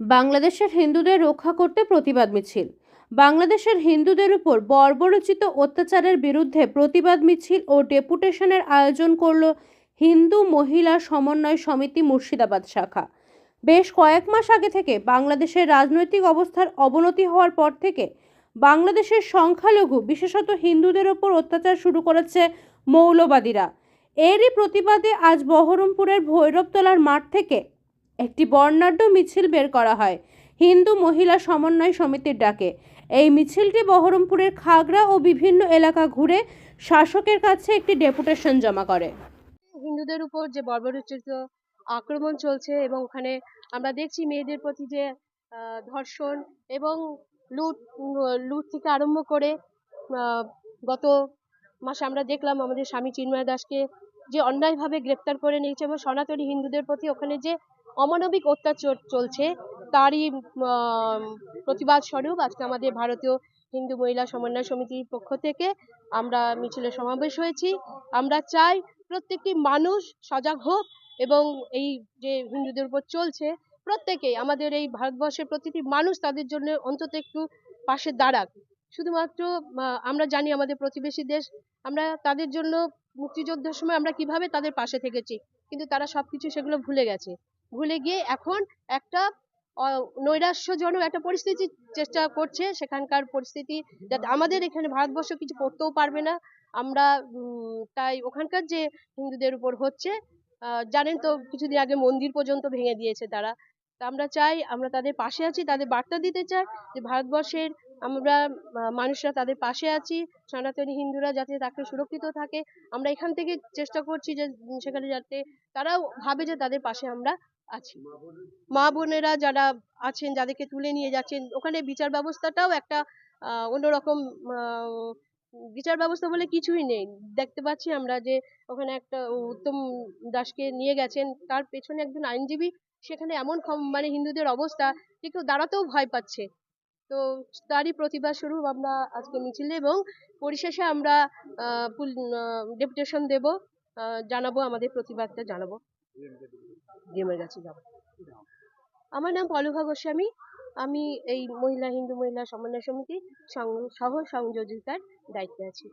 বাংলাদেশের হিন্দুদের রক্ষা করতে প্রতিবাদ মিছিল। বাংলাদেশের হিন্দুদের উপর বর্বরচিত অত্যাচারের বিরুদ্ধে প্রতিবাদ মিছিল ও ডেপুটেশনের আয়োজন করল হিন্দু মহিলা সমন্বয় সমিতি মুর্শিদাবাদ শাখা। বেশ কয়েক মাস আগে থেকে বাংলাদেশের রাজনৈতিক অবস্থার অবনতি হওয়ার পর থেকে বাংলাদেশের সংখ্যালঘু, বিশেষত হিন্দুদের ওপর অত্যাচার শুরু করেছে মৌলবাদীরা। এরই প্রতিবাদে আজ বহরমপুরের ভৈরবতলার মাঠ থেকে একটি বর্ণাঢ্য মিছিল বের করা হয়। হিন্দু মহিলা সমন্বয় সমিতির ডাকে। এই মিছিলটি বহরমপুরের খাগড়া ও বিভিন্ন এলাকা ঘুরে শাসকের কাছে একটি ডেপুটেশন জমা করে। হিন্দুদের উপর যে বর্বরোচিত আক্রমণ চলছে এবং ওখানে আমরা দেখছি মেয়েদের প্রতি যে ধর্ষণ এবং লুট লুট থেকে আরম্ভ করে গত মাসে আমরা দেখলাম আমাদের স্বামী চিন্ময় দাসকে যে অন্যায়ভাবে গ্রেপ্তার করে নিয়েছে এবং সনাতনী হিন্দুদের প্রতি ওখানে যে অমানবিক অত্যাচার চলছে। তারই প্রতিবাদ স্বরূপ আজকে আমাদের ভারতীয় হিন্দু মহিলা সমন্বয় সমিতির পক্ষ থেকে আমরা মিছিলে সমাবেশ হয়েছি। আমরা চাই প্রত্যেকটি মানুষ সজাগ হোক এবং এই যে হিন্দুদের উপর চলছে, প্রত্যেকেই আমাদের এই ভারতবর্ষের প্রতিটি মানুষ তাদের জন্য অন্তত একটু পাশে দাঁড়াক। শুধুমাত্র আমরা জানি আমাদের প্রতিবেশী দেশ, আমরা তাদের জন্য মুক্তিযুদ্ধের সময় আমরা কীভাবে তাদের পাশে থেকেছি, কিন্তু তারা সবকিছু সেগুলো ভুলে গেছে। ভুলে গিয়ে এখন একটা নৈরাশ্যজনক একটা পরিস্থিতি চেষ্টা করছে সেখানকার পরিস্থিতি যাতে আমাদের এখানে ভারতবর্ষ কিছু করতেও পারবে না। আমরা তাই ওখানকার যে হিন্দুদের উপর হচ্ছে জানেন তো কিছুদিন আগে মন্দির পর্যন্ত ভেঙে দিয়েছে তারা। তা আমরা চাই, আমরা তাদের পাশে আছি, তাদের বার্তা দিতে চাই যে ভারতবর্ষের আমরা মানুষরা তাদের পাশে আছি, সনাতনী হিন্দুরা যাতে তাকে সুরক্ষিত থাকে। আমরা এখান থেকে চেষ্টা করছি যে সেখানে যাতে তারাও ভাবে যে তাদের পাশে আমরা আছি। মা বোনেরা যারা আছেন যাদেরকে তুলে নিয়ে যাচ্ছেন ওখানে বিচার ব্যবস্থাটাও একটা আহ, অন্যরকম বিচার ব্যবস্থা বলে কিছুই নেই। দেখতে পাচ্ছি আমরা যে ওখানে একটা উত্তম দাসকে নিয়ে গেছেন। তার পেছনে একজন আইনজীবী সেখানে এমন মানে হিন্দুদের অবস্থা যে কেউ দাঁড়াতেও ভয় পাচ্ছে। তো তারই প্রতিবাদ স্বরূপ আমরা আজকে মিছিলে এবং পরিশেষে আমরা ডেপুটেশন দেব আহ, জানাব আমাদের প্রতিবাদটা জানাব। ডিএমের কাছে যাব। আমার নাম পলভা গোস্বামী। আমি এই মহিলা, হিন্দু মহিলা সমন্বয় সমিতি সহ সংযোজিতার দায়িত্বে আছি।